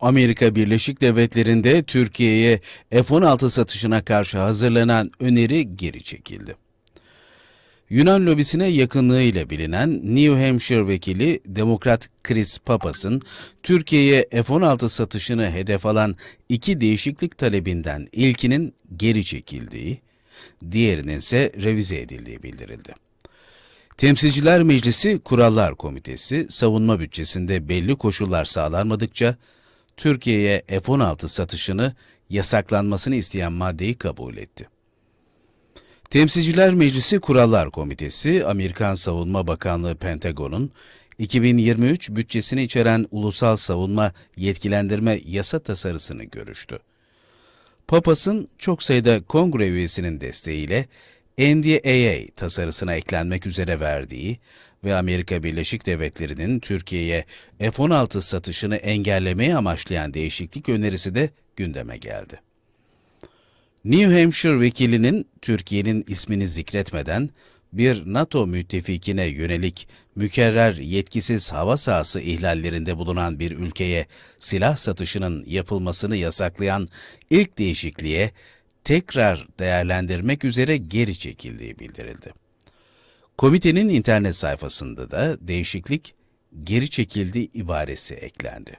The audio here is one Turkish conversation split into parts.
Amerika Birleşik Devletleri'nde Türkiye'ye F-16 satışına karşı hazırlanan öneri geri çekildi. Yunan lobisine yakınlığıyla bilinen New Hampshire vekili Demokrat Chris Papas'ın Türkiye'ye F-16 satışını hedef alan iki değişiklik talebinden ilkinin geri çekildiği, diğerinin ise revize edildiği bildirildi. Temsilciler Meclisi Kurallar Komitesi savunma bütçesinde belli koşullar sağlanmadıkça Türkiye'ye F-16 satışını yasaklanmasını isteyen maddeyi kabul etti. Temsilciler Meclisi Kurallar Komitesi, Amerikan Savunma Bakanlığı Pentagon'un 2023 bütçesini içeren ulusal savunma yetkilendirme yasa tasarısını görüştü. Papas'ın çok sayıda kongre üyesinin desteğiyle NDAA tasarısına eklenmek üzere verdiği ve Amerika Birleşik Devletleri'nin Türkiye'ye F-16 satışını engellemeyi amaçlayan değişiklik önerisi de gündeme geldi. New Hampshire vekilinin Türkiye'nin ismini zikretmeden bir NATO müttefikine yönelik mükerrer yetkisiz hava sahası ihlallerinde bulunan bir ülkeye silah satışının yapılmasını yasaklayan ilk değişikliğe tekrar değerlendirmek üzere geri çekildiği bildirildi. Komitenin internet sayfasında da değişiklik geri çekildi ibaresi eklendi.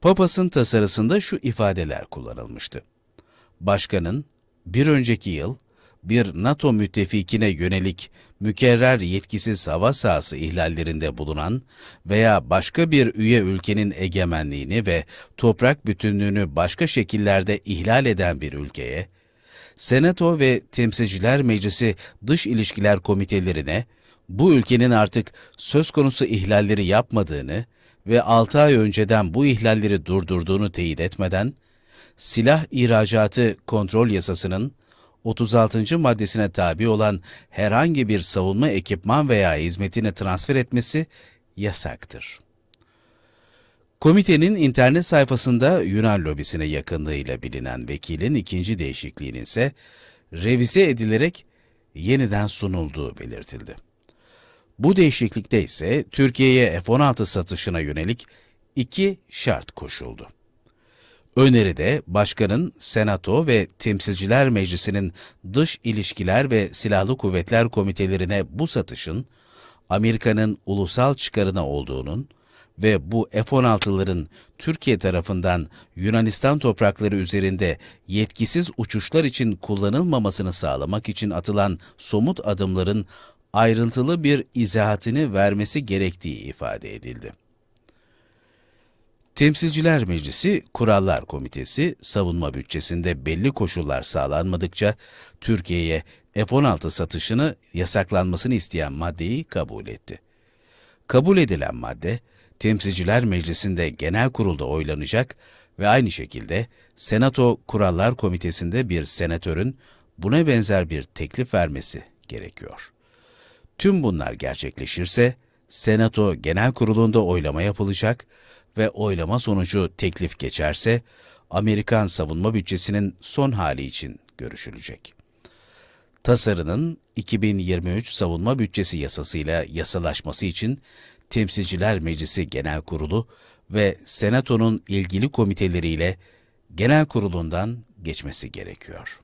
Papas'ın tasarısında şu ifadeler kullanılmıştı. Başkanın bir önceki yıl bir NATO müttefikine yönelik mükerrer yetkisiz hava sahası ihlallerinde bulunan veya başka bir üye ülkenin egemenliğini ve toprak bütünlüğünü başka şekillerde ihlal eden bir ülkeye, Senato ve Temsilciler Meclisi Dış İlişkiler Komitelerine bu ülkenin artık söz konusu ihlalleri yapmadığını ve 6 ay önceden bu ihlalleri durdurduğunu teyit etmeden, silah ihracatı kontrol yasasının 36. maddesine tabi olan herhangi bir savunma ekipman veya hizmetini transfer etmesi yasaktır. Komitenin internet sayfasında Yunan lobisine yakınlığıyla bilinen vekilin ikinci değişikliğinin ise revize edilerek yeniden sunulduğu belirtildi. Bu değişiklikte ise Türkiye'ye F-16 satışına yönelik iki şart koşuldu. Öneride başkanın Senato ve Temsilciler Meclisi'nin dış ilişkiler ve silahlı kuvvetler komitelerine bu satışın Amerika'nın ulusal çıkarına olduğunun ve bu F-16'ların Türkiye tarafından Yunanistan toprakları üzerinde yetkisiz uçuşlar için kullanılmamasını sağlamak için atılan somut adımların ayrıntılı bir izahatını vermesi gerektiği ifade edildi. Temsilciler Meclisi Kurallar Komitesi savunma bütçesinde belli koşullar sağlanmadıkça Türkiye'ye F-16 satışını yasaklanmasını isteyen maddeyi kabul etti. Kabul edilen madde Temsilciler Meclisi'nde genel kurulda oylanacak ve aynı şekilde Senato Kurallar Komitesi'nde bir senatörün buna benzer bir teklif vermesi gerekiyor. Tüm bunlar gerçekleşirse Senato Genel Kurulu'nda oylama yapılacak ve oylama sonucu teklif geçerse Amerikan savunma bütçesinin son hali için görüşülecek. Tasarının 2023 savunma bütçesi yasasıyla yasalaşması için Temsilciler Meclisi Genel Kurulu ve Senato'nun ilgili komiteleriyle Genel Kurulundan geçmesi gerekiyor.